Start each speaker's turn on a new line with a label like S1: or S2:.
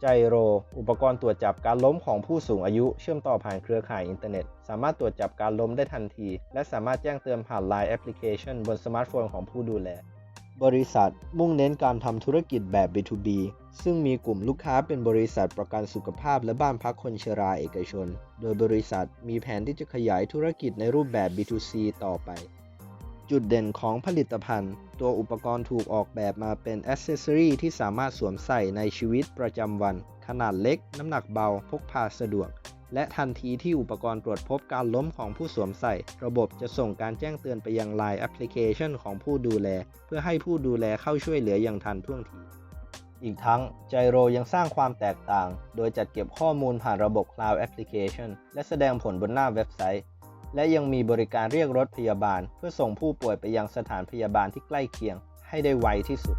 S1: ไจโร อุปกรณ์ตรวจจับการล้มของผู้สูงอายุเชื่อมต่อผ่านเครือข่ายอินเทอร์เน็ต สามารถตรวจจับการล้มได้ทันที และสามารถแจ้งเตือนผ่าน Line แอปพลิเคชันบนสมาร์ทโฟนของผู้ดูแล บริษัทมุ่งเน้นการทำธุรกิจแบบ B2B ซึ่งมีกลุ่มลูกค้าเป็นบริษัทประกันสุขภาพและบ้านพักคนชราเอกชน โดยบริษัทมีแผนที่จะขยายธุรกิจในรูปแบบ B2C ต่อไป จุดเด่นของผลิตภัณฑ์ ตัวอุปกรณ์ถูกออกแบบมาเป็นอ c เซสซอรีที่สามารถสวมใส่ในชีวิตประจำวัน ขนาดเล็ก น้ำหนักเบา พกพาสะดวก และทันทีที่อุปกรณ์ตรวจพบการล้มของผู้สวมใส่ ระบบจะส่งการแจ้งเตือนไปยัง Line แอปพลิเคชันของผู้ดูแล เพื่อให้ผู้ดูแลเข้าช่วยเหลืออย่างทันท่วงที อีกทั้งไจโรยังสร้างความแตกต่าง โดยจัดเก็บข้อมูลผ่านระบบ Cloud Application และแสดงผลบนหน้าเว็บไซต์ และยังมีบริการเรียกรถพยาบาล เพื่อส่งผู้ป่วยไปยังสถานพยาบาลที่ใกล้เคียงให้ได้ไวที่สุด